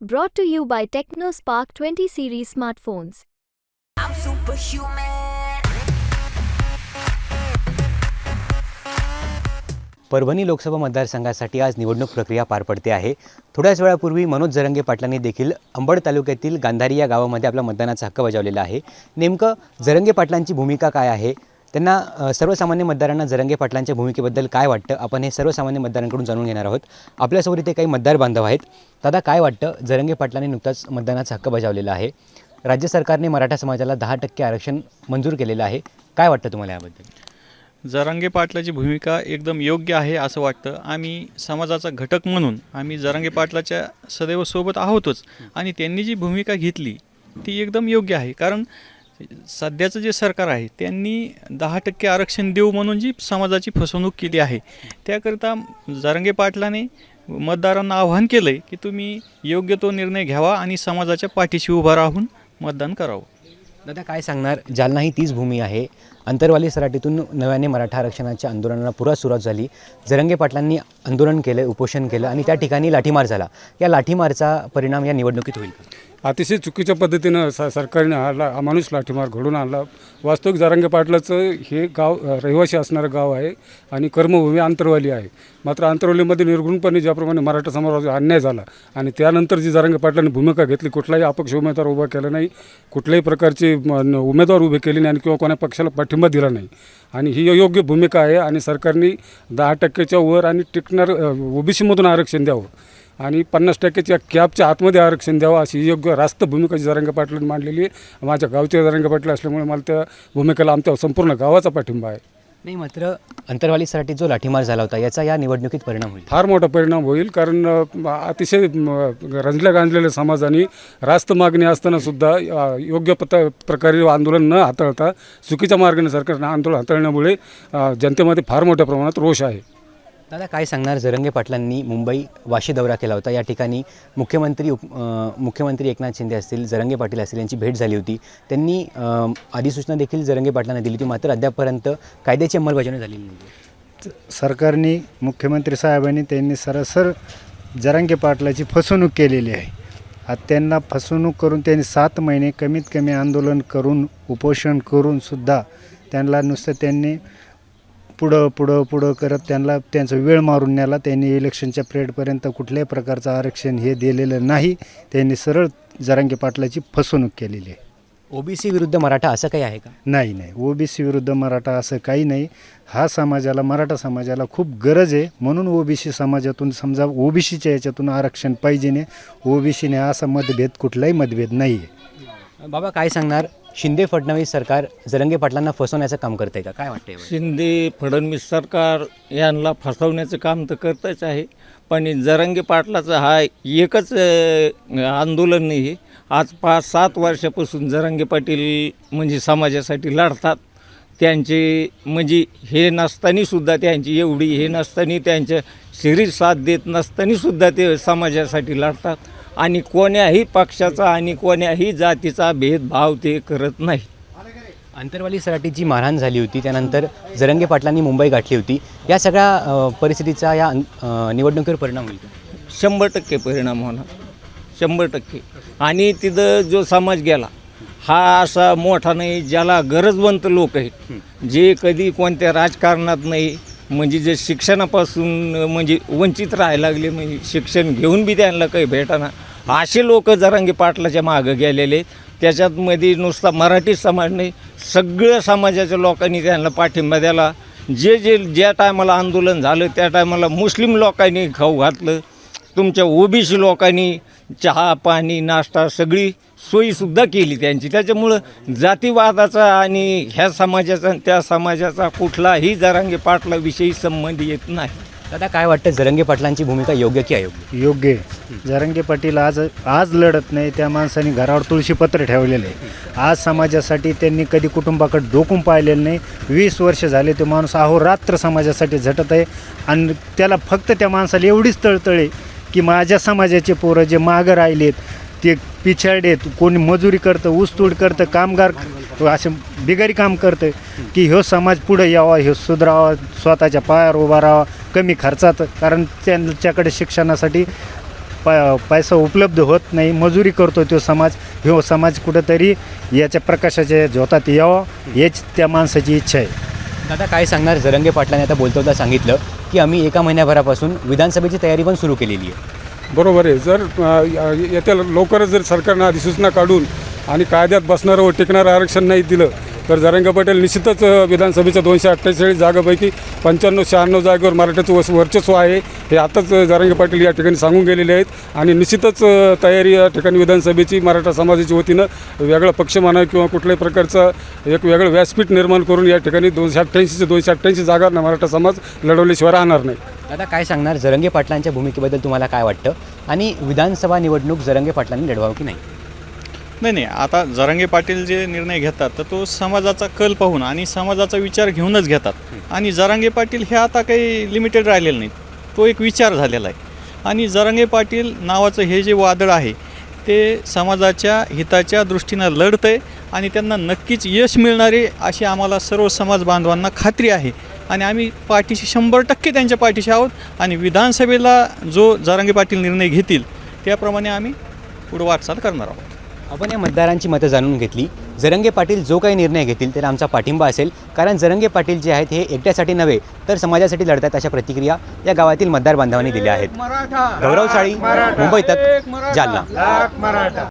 Brought to you by TechnoSpark 20 series smartphones. I'm superhuman. Parbhani Lok Sabha मतदारसंघासाठी आज निवडणूक प्रक्रिया पार पडते आहे थोड्याच वेळापूर्वी मनोज जरंगे पाटलांनी देखील अंबड तालुक्यातील गांधारी या गावामध्ये आपला मतदानाचा हक्क बजावलेला आहे नेमकं जरंगे पाटलांची भूमिका काय आहे त्यांना सर्वसामान्य मतदारांना जरंगे पाटलांच्या भूमिकेबद्दल काय वाटतं? आपण हे सर्वसामान्य मतदारांकडून जाणून घेणार आहोत. आपल्यासोबत इथे काही मतदार बांधव आहेत. दादा काय वाटतं? जरंगे पाटलांनी नुकताच मतदानाचा हक्क बजावलेला आहे. राज्य सरकारने मराठा समाजाला दहा टक्के आरक्षण मंजूर केलेलं आहे. काय वाटतं तुम्हाला याबद्दल? जरांगे पाटलाची भूमिका एकदम योग्य आहे असं वाटतं. आम्ही समाजाचा घटक म्हणून आम्ही जरांगे पाटलाच्या सदैव सोबत आहोतच. आणि त्यांनी जी भूमिका घेतली ती एकदम योग्य आहे. कारण सध्याचं जे सरकार आहे त्यांनी दहा टक्के आरक्षण देऊ म्हणून जी समाजाची फसवणूक केली आहे त्याकरिता जारंगे पाटलाने मतदारांना आव्हान केलं आहे की तुम्ही योग्य तो निर्णय घ्यावा आणि समाजाच्या पाठीशी उभा राहून मतदान करावं. दादा काय सांगणार? जालना ही तीच भूमी आहे. अंतरवाली सराटीतून नव्याने मराठा आरक्षणाच्या आंदोलनाला पुरा सुरुवात झाली. जरंगे पाटलांनी आंदोलन केलं उपोषण केलं आणि त्या ठिकाणी लाठीमार झाला. या लाठीमारचा परिणाम या निवडणुकीत होईल अतिशय चुकीच्या पद्धतीनं स सरकारने हा ला माणूस लाठीमार घडून आणला. वास्तविक जारंगे पाटलाचं हे गाव रहिवासी असणारं गाव आहे आणि कर्मभूमी आंतरवाली आहे. मात्र आंतरवालीमध्ये निर्गुणपणे ज्याप्रमाणे मराठा समाजावर अन्याय झाला आणि त्यानंतर जी जारंगे पाटलांनी भूमिका घेतली कुठलाही अपक्ष उमेदवार उभा केला नाही. कुठल्याही प्रकारचे उमेदवार उभे केले नाही आणि किंवा कोणा पक्षाला पाठिंबा दिला नाही. आणि ही योग्य भूमिका आहे आणि सरकारने दहा टक्क्याच्या वर आणि टिकणार ओबीसीमधून आरक्षण द्यावं. आणि पन्नास टक्क्याच्या कॅबच्या आतमध्ये आरक्षण द्यावं अशी योग्य रास्त भूमिका जरांगे पाटलांनी मांडलेली आहे. माझ्या गावचे जरांगे पाटील असल्यामुळे मला त्या भूमिकेला आमच्या संपूर्ण गावाचा पाठिंबा आहे. नाही मात्र अंतरवाली सराटीत जो लाठीमार झाला होता याचा या निवडणुकीत परिणाम होईल. फार मोठा परिणाम होईल कारण अतिशय रंजल्या गांजलेल्या समाजाने रास्त मागणी असताना सुद्धा योग्य पत प्रकारे आंदोलन न हाताळता चुकीच्या मार्गाने सरकारनं आंदोलन हाताळण्यामुळे जनतेमध्ये फार मोठ्या प्रमाणात रोष आहे. दादा काय सांगणार? जरंगे पाटलांनी मुंबई वाशी दौरा केला होता. या ठिकाणी मुख्यमंत्री उप मुख्यमंत्री एकनाथ शिंदे असतील जरंगे पाटील असतील यांची भेट झाली होती. त्यांनी अधिसूचना देखील जरंगे पाटलांना दिली होती. मात्र अद्यापपर्यंत कायद्याची अंमलबजावणी झालेली नाही सरकारने मुख्यमंत्री साहेबांनी त्यांनी सरासर जरंगे पाटलाची फसवणूक केलेली आहे. त्यांना फसवणूक करून त्यांनी सात महिने कमीत कमी आंदोलन करून उपोषण करूनसुद्धा त्यांना नुसतं त्यांनी पुढं पुढं पुढं करत त्यांना त्यांचा वेळ मारून न्याला त्यांनी इलेक्शनच्या पिरियडपर्यंत कुठल्याही प्रकारचं आरक्षण हे दिलेलं नाही. त्यांनी सरळ जरांगे पाटलाची फसवणूक केलेली आहे. ओबीसी विरुद्ध मराठा असं काही आहे का? नाही नाही. ओबीसी विरुद्ध मराठा असं काही नाही. हा समाजाला मराठा समाजाला खूप गरज आहे. म्हणून ओबीसी समाजातून समजा ओबीसीच्या याच्यातून आरक्षण पाहिजे नाही ओबीसीने असा मतभेद कुठलाही मतभेद नाही आहे बाबा काय सांगणार? शिंदे फडणवीस सरकार जरंगे पाटलांना फसवण्याचं काम करतंय का? काय वाटतंय शिंदे फडणवीस सरकार यांना फसवण्याचं काम तर करतच आहे पण जरंगे पाटलाचं हा एकच आंदोलन नाही आहे आज पाच सात वर्षापासून जरंगे पाटील म्हणजे समाजासाठी लढतात. त्यांचे म्हणजे हे नसतानीसुद्धा त्यांची एवढी हे नसतानी त्यांच्या शरीर साथ देत नसतानीसुद्धा ते समाजासाठी लढतात. आणि कोण्याही पक्षाचा आणि कोण्याही जातीचा भेदभाव ते करत नाही. अंतरवाली सराटीत जी मारहाण झाली होती त्यानंतर जरंगे पाटलांनी मुंबई गाठली होती. या सगळ्या परिस्थितीचा या निवडणुकीवर परिणाम होईल? शंभर टक्के परिणाम होणार. शंभर टक्के. आणि तिथं जो समाज गेला हा असा मोठा नाही ज्याला गरजवंत लोक आहेत. जे कधी कोणत्या राजकारणात नाही म्हणजे जे शिक्षणापासून म्हणजे वंचित राहायला लागले म्हणजे शिक्षण घेऊन बी त्यांना काही भेटाना असे लोक जरांगे पाटलाच्या मागं गेलेले त्याच्यातमध्ये त्याच्यात मध्ये नुसता मराठी समाज नाही सगळ्या समाजाच्या लोकांनी त्यांना पाठिंबा द्याला जे जे ज्या टायमाला आंदोलन झालं त्या टायमाला मुस्लिम लोकांनी खाऊ घातलं. तुमच्या ओबीसी लोकांनी चहा पाणी नाश्ता सगळी सोयीसुद्धा केली त्यांची. त्याच्यामुळं जातीवादाचा आणि ह्या समाजाचा त्या समाजाचा कुठलाही जरांगे पाटलाविषयी संबंध येत नाही. दादा काय वाटतं जरंगे पाटलांची भूमिका योग्य की अयोग्य? योग्य आहे. जरांगे पाटील आज आज लढत नाही त्या माणसाने घरावर तुळशीपत्र ठेवलेलं आहे. आज समाजासाठी त्यांनी कधी कुटुंबाकडे डोकून पाहिलेलं नाही. वीस वर्ष झाले तो माणूस अहोरात्र समाजासाठी झटत आहे. आणि त्याला फक्त त्या माणसाला एवढीच तळतळ आहे की माझ्या समाजाचे पोरं जे मागं राहिलेत ते पिछाडेत कोणी मजुरी करतं ऊसतोड करतं कामगार असे बिगारी काम करतं की ह्यो समाज पुढे यावा ह्यो सुधरावा स्वतःच्या पायावर उभा राहावा कमी खर्चात कारण त्यांच्याकडे शिक्षणासाठी पा पैसा उपलब्ध होत नाही. मजुरी करतो तो समाज. ह्यो समाज कुठंतरी याच्या प्रकाशाच्या झोतात यावं हेच त्या माणसाची इच्छा आहे. दादा काय सांगणार? जरंगे पाटलांनी आता बोलता सांगितलं की आम्ही एका महिन्याभरापासून विधानसभेची तयारी पण सुरू केलेली आहे. बरोबर आहे. जर येत्या लवकरच जर सरकारनं अधिसूचना काढून आणि कायद्यात बसणारं व टिकणारं आरक्षण नाही दिलं तर जरंग पटेल निश्चितच विधानसभेच्या दोनशे अठ्ठेचाळीस जागापैकी पंच्याण्णव शहाण्णव जागेवर मराठ्याचं वस वर्चस्व आहे. हे आताच जरंग पाटील या ठिकाणी सांगून गेलेले आहेत. आणि निश्चितच तयारी या ठिकाणी विधानसभेची मराठा समाजाच्या वतीनं वेगळा पक्ष म्हणा किंवा कुठल्याही प्रकारचा एक वेगळं व्यासपीठ निर्माण करून या ठिकाणी दोनशे अठ्ठ्याऐंशीचे दोनशे अठ्ठ्याऐंशी जागा मराठा समाज लढवल्याशिवाय राहणार नाही. दादा काय सांगणार? जरंगे पाटलांच्या भूमिकेबद्दल तुम्हाला काय वाटतं? आणि विधानसभा निवडणूक जरंगे पाटलांनी लढवावं की नाही? नाही नाही आता जरांगे पाटील जे निर्णय घेतात तर तो समाजाचा कल पाहून आणि समाजाचा विचार घेऊनच घेतात. आणि जरांगे पाटील हे आता काही लिमिटेड राहिलेलं नाहीत. तो एक विचार झालेला आहे. आणि जरांगे पाटील नावाचं हे जे वादळ आहे ते समाजाच्या हिताच्या दृष्टीनं लढतं आहे आणि त्यांना नक्कीच यश मिळणारे अशी आम्हाला सर्व समाज बांधवांना खात्री आहे. आणि आम्ही पाठीशी शंभर टक्के त्यांच्या पाठीशी आहोत आणि विधानसभेला जो जरांगे पाटील निर्णय घेतील त्याप्रमाणे आम्ही पुढं वाटचाल करणार आहोत. आपण या मतदारांची मतं जाणून घेतली. जरंगे पाटील जो काही निर्णय घेतील त्याला आमचा पाठिंबा असेल. कारण जरंगे पाटील जे आहेत हे एकट्यासाठी नव्हे तर समाजासाठी लढतात अशा प्रतिक्रिया या गावातील मतदार बांधवांनी दिल्या आहेत. गौरव साळी मुंबई तक जालना.